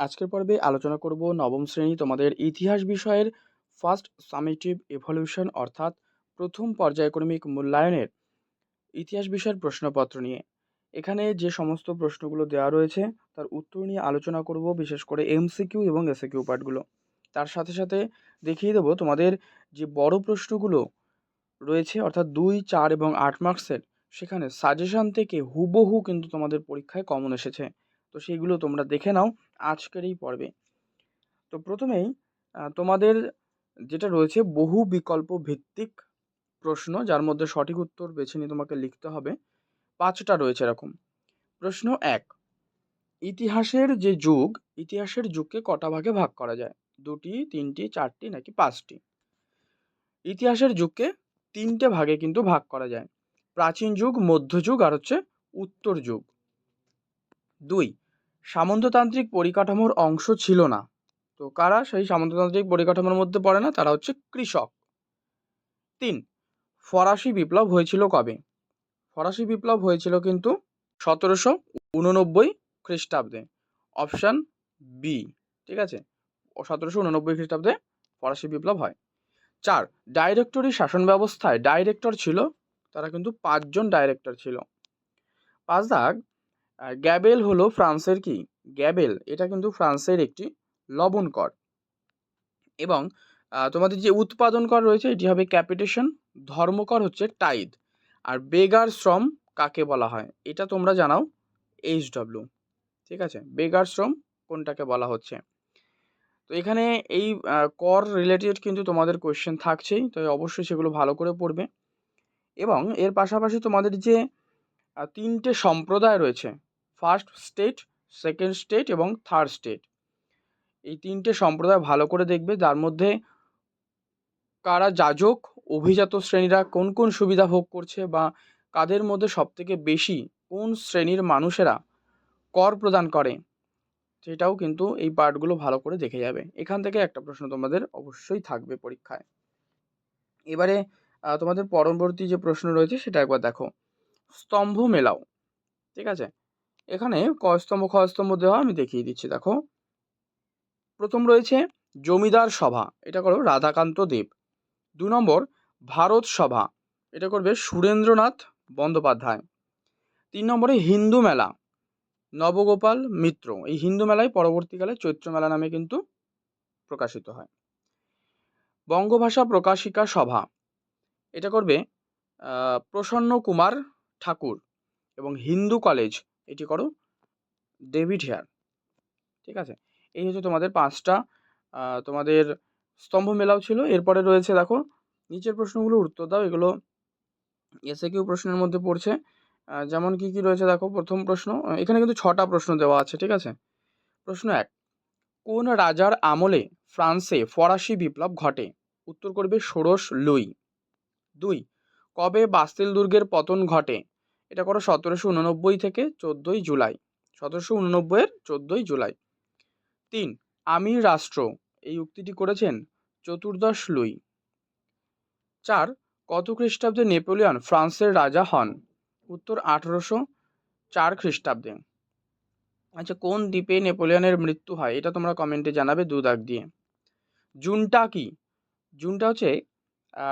আজকের পর্বে আলোচনা করব নবম শ্রেণি তোমাদের ইতিহাস বিষয়ের ফার্স্ট সামেটিভ এভলিউশন অর্থাৎ প্রথম পর্যায়ক্রমিক মূল্যায়নের ইতিহাস বিষয়ের প্রশ্নপত্র নিয়ে। এখানে যে সমস্ত প্রশ্নগুলো দেওয়া রয়েছে, তার উত্তর নিয়ে আলোচনা করব, বিশেষ করে এমসিকিউ এবং এসএকিউ পার্টগুলো তার সাথে সাথে দেখিয়ে দেবো তোমাদের যে বড় প্রশ্নগুলো রয়েছে, অর্থাৎ দুই, চার এবং আট মার্কসের সেখানে সাজেশন থেকে হুবহু কিন্তু তোমাদের পরীক্ষায় কমন এসেছে। তো সেইগুলো তোমরা দেখে নাও আজকের এই পর্বে। তো প্রথমেই তোমাদের যেটা রয়েছে বহু বিকল্প ভিত্তিক প্রশ্ন, যার মধ্যে সঠিক উত্তর বেছে নিয়ে তোমাকে লিখতে হবে। পাঁচটা রয়েছে এরকম। প্রশ্ন এক, ইতিহাসের যে যুগ, ইতিহাসের যুগকে কটা ভাগে ভাগ করা যায়? দুটি, তিনটি, চারটি, নাকি পাঁচটি? ইতিহাসের যুগকে তিনটে ভাগে কিন্তু ভাগ করা যায়। প্রাচীন যুগ মধ্যযুগ আর হচ্ছে উত্তর যুগ। দুই সামন্ততান্ত্রিক পরিকাঠামোর অংশ ছিল না। তো কারা সেই সামন্ততান্ত্রিক পরিকাঠামোর মধ্যে পড়ে না? তারা হচ্ছে কৃষক। তিন, ফরাসি বিপ্লব হয়েছিল কবে? ফরাসি বিপ্লব হয়েছিল কিন্তু সতেরোশো উননব্বই খ্রিস্টাব্দে। অপশান বি, ঠিক আছে? সতেরোশো উননব্বই খ্রিস্টাব্দে ফরাসি বিপ্লব হয়। চার, ডাইরেক্টরি শাসন ব্যবস্থায় ডাইরেক্টর ছিল, তারা কিন্তু পাঁচজন ডাইরেক্টর ছিল। পাঁচ দাগ গ্যাবেল হলো ফ্রান্সের কি? গ্যাবেল, এটা কিন্তু ফ্রান্সের একটি লবণ কর। এবং তোমাদের যে উৎপাদন কর রয়েছে, এটি হবে ক্যাপিটেশন, ধর্মকর হচ্ছে টাইদ। আর বেগার শ্রম কাকে বলা হয়? এটা তোমরা জানাও এইচ ডব্লিউ। ঠিক আছে? বেগার শ্রম কোনটাকে বলা হচ্ছে? তো এখানে এই কর রিলেটেড কিন্তু তোমাদের কোয়েশ্চেন থাকছেই তো অবশ্যই সেগুলো ভালো করে পড়বে। এবং এর পাশাপাশি তোমাদের যে তিনটে সম্প্রদায় রয়েছে ফার্স্ট স্টেট, সেকেন্ড স্টেট এবং থার্ড স্টেট। এই তিনটে সম্প্রদায় ভালো করে দেখবে, যার মধ্যে কারা যাজক, অভিজাত শ্রেণীরা কোন কোন সুবিধা ভোগ করছে বা কাদের মধ্যে সবথেকে বেশি কোন শ্রেণির মানুষেরা কর প্রদান করে, সেটাও কিন্তু এই পার্টগুলো ভালো করে দেখে যাবে। এখান থেকে একটা প্রশ্ন তোমাদের অবশ্যই থাকবে পরীক্ষায়। এবারে তোমাদের পরবর্তী যে প্রশ্ন রয়েছে সেটা একবার দেখো। স্তম্ভ মেলাও, ঠিক আছে? এখানে ক স্তম্ভ খ স্তম্ভ দেওয়া আমি দেখিয়ে দিচ্ছি, দেখো। প্রথম রয়েছে জমিদার সভা, এটা করো রাধাকান্ত দেব। দু নম্বর ভারত সভা, এটা করবে সুরেন্দ্রনাথ বন্দ্যোপাধ্যায়। তিন নম্বরে হিন্দু মেলা, নবগোপাল মিত্র, এই হিন্দু মেলায় পরবর্তীকালে চৈত্র মেলা নামে কিন্তু প্রকাশিত হয়। বঙ্গভাষা প্রকাশিকা সভা, এটা করবে প্রসন্ন কুমার ঠাকুর এবং হিন্দু কলেজ এটি করো ডেভিড হেয়ার ঠিক আছে? এই হচ্ছে তোমাদের পাঁচটা তোমাদের স্তম্ভ মেলাও ছিল। এরপরে রয়েছে দেখো, নিচের প্রশ্নগুলো উত্তর দাও, এগুলো এসে কিউ প্রশ্নের মধ্যে পড়ছে। যেমন কি কি রয়েছে দেখো, প্রথম প্রশ্ন, এখানে কিন্তু ছটা প্রশ্ন দেওয়া আছে, ঠিক আছে? প্রশ্ন এক, কোন রাজার আমলে ফ্রান্সে ফরাসি বিপ্লব ঘটে? উত্তর করবে ষোড়শ লুই। দুই, কবে বাস্তিল দুর্গের পতন ঘটে? এটা করো সতেরোশো উননব্বই থেকে চোদ্দোই জুলাই। সতেরোশো উননব্বইয়ের চোদ্দোই জুলাই। তিন, আমির রাষ্ট্র, এই উক্তিটি করেছেন চতুর্দশ লুই। চার, কত খ্রিস্টাব্দে নেপোলিয়ন, ফ্রান্সের রাজা হন? উত্তর, আঠেরোশো চার খ্রিস্টাব্দে। আচ্ছা কোন দ্বীপে নেপোলিয়নের মৃত্যু হয়? এটা তোমরা কমেন্টে জানাবে দু দাগ দিয়ে। জুনটা কি? জুনটা হচ্ছে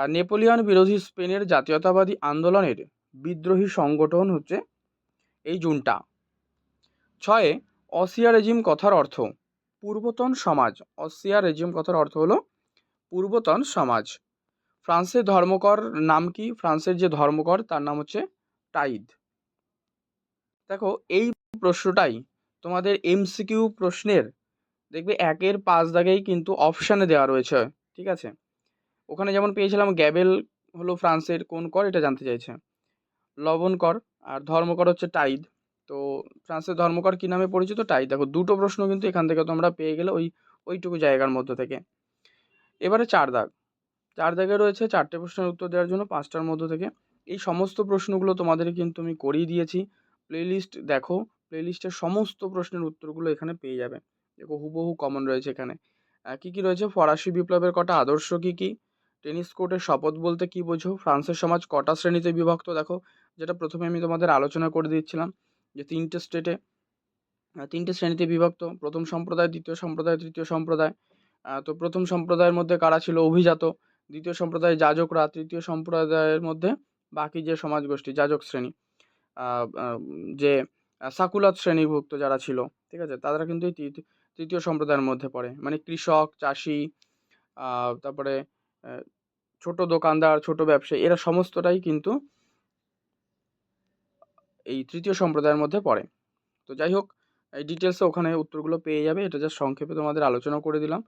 নেপোলিয়ন বিরোধী স্পেনের জাতীয়তাবাদী আন্দোলনের বিদ্রোহী সংগঠন হচ্ছে এই জুনটা। ছয়ে অসিয়া রেজিম কথার অর্থ, পূর্বতন সমাজ। অসিয়া রেজিম কথার অর্থ হলো পূর্বতন সমাজ। ফ্রান্সের ধর্মকর নাম কি? ফ্রান্সের যে ধর্মকর, তার নাম হচ্ছে টাইদ। দেখো, এই প্রশ্নটাই তোমাদের এমসিকিউ প্রশ্নের, দেখবে একের পাঁচ দাগেই কিন্তু অপশানে দেওয়া রয়েছে, ঠিক আছে? ওখানে যেমন পেয়েছিলাম গ্যাবেল হলো ফ্রান্সের কোন কর, এটা জানতে চাইছে। লবণ কর আর ধর্মকর হচ্ছে টাইদ তো ফ্রান্সের ধর্মকর কী নামে পরিচিত? টাইদ দেখো, দুটো প্রশ্ন কিন্তু এখান থেকে তোমরা পেয়ে গেলে ওই, ওইটুকু জায়গার মধ্যে থেকে। এবারে চার দাগ। চার দাগে রয়েছে চারটে প্রশ্নের উত্তর দেওয়ার জন্য পাঁচটার মধ্য থেকে। এই সমস্ত প্রশ্নগুলো তোমাদের কিন্তু আমি করিয়ে দিয়েছি। প্লেলিস্ট দেখো প্লেলিস্টের সমস্ত প্রশ্নের উত্তরগুলো এখানে পেয়ে যাবে। দেখো, হুবহু কমন রয়েছে এখানে। কী কী রয়েছে? ফরাসি বিপ্লবের কটা আদর্শ কী কী? টেনিস কোর্টের শপথ বলতে কী বোঝো? ফ্রান্সের সমাজ কটা শ্রেণীতে বিভক্ত? দেখো যেটা প্রথমে আমি তোমাদের আলোচনা করে দিচ্ছিলাম যে তিনটে স্টেটে তিনটে শ্রেণীতে বিভক্ত। প্রথম সম্প্রদায়, দ্বিতীয় সম্প্রদায়, তৃতীয় সম্প্রদায়। তো প্রথম সম্প্রদায়ের মধ্যে কারা ছিল? অভিজাত। দ্বিতীয় সম্প্রদায় যাজকরা। তৃতীয় সম্প্রদায়ের মধ্যে বাকি যে সমাজ গোষ্ঠী যাজক শ্রেণি যে সাকুলাত শ্রেণীভুক্ত যারা ছিল, ঠিক আছে? তারা কিন্তু এই তৃতীয় সম্প্রদায়ের মধ্যে পড়ে। মানে কৃষক, চাষি তারপরে ছোট দোকানদার, ছোট ব্যবসায়ী, এরা সমস্তটাই কিন্তু এই তৃতীয় সম্প্রদায়ের মধ্যে পড়ে। তো যাই হোক, এই ডিটেলসে ওখানে উত্তরগুলো পেয়ে যাবে। এটা জাস্ট সংক্ষেপে তোমাদের আলোচনা করে দিলাম।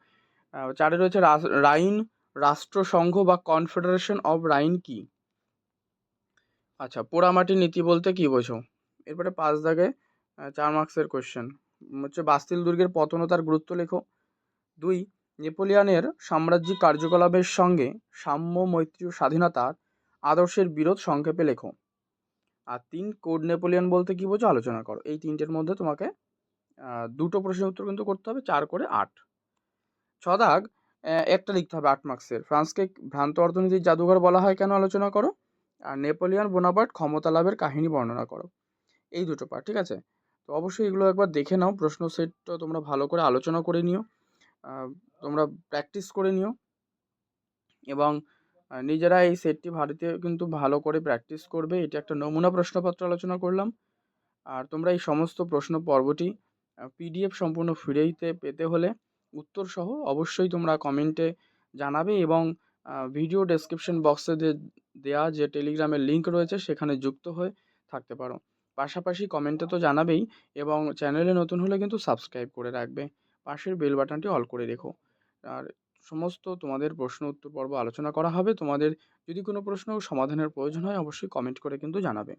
চারে রয়েছে রাইন, রাষ্ট্রসংঘ বা কনফেডারেশন অব রাইন কি? আচ্ছা পোড়ামাটির নীতি বলতে কি বোঝো? এরপরে পাঁচ দাগে চার মার্কসের কোশ্চেন হচ্ছে বাস্তিল দুর্গের পতন তার গুরুত্ব লেখো। দুই, নেপোলিয়ানের সাম্রাজ্যিক কার্যকলাপের সঙ্গে সাম্য মৈত্রী স্বাধীনতার আদর্শের বিরোধ সংক্ষেপে লেখো। আর তিন কোড নেপোলিয়ন বলতে কি বোঝো? আলোচনা করো। এই তিনটের মধ্যে তোমাকে দুটো প্রশ্নের উত্তর কিন্তু করতে হবে, চার করে আট। ছ দাগ একটা লিখতে হবে আট মার্কসের। ফ্রান্সকে ভ্রান্ত অর্থনীতির জাদুঘর বলা হয় কেন আলোচনা করো? আর নেপোলিয়ন বোনাপার্ট ক্ষমতা লাভের কাহিনী বর্ণনা করো। এই দুটো পার্ট ঠিক আছে? তো অবশ্যই এগুলো একবার দেখে নাও, প্রশ্ন সেটটা তোমরা ভালো করে আলোচনা করে নিও তোমরা প্র্যাকটিস করে নিও। এবং নিজেরা এই সেটটি ভারতীয় কিন্তু ভালো করে প্র্যাকটিস করবে। এটা একটা নমুনা প্রশ্নপত্র আলোচনা করলাম। আর তোমরা এই সমস্ত প্রশ্ন পর্বটি পিডিএফ সম্পূর্ণ ফ্রিতে পেতে হলে উত্তর সহ অবশ্যই তোমরা কমেন্টে জানাবে এবং ভিডিও ডেসক্রিপশন বক্সে দেওয়া যে টেলিগ্রামের লিঙ্ক রয়েছে সেখানে যুক্ত হয়ে থাকতে পারো। পাশাপাশি কমেন্টে তো জানাবেই এবং চ্যানেলে নতুন হলে কিন্তু সাবস্ক্রাইব করে রাখবে। পাশের বেল বাটনটি অল করে রেখো। আর সমস্ত তোমাদের প্রশ্ন উত্তর পর্ব আলোচনা করা হবে। তোমাদের যদি কোনো প্রশ্ন সমাধানের প্রয়োজন হয়, অবশ্যই কমেন্ট করে কিন্তু জানাবে।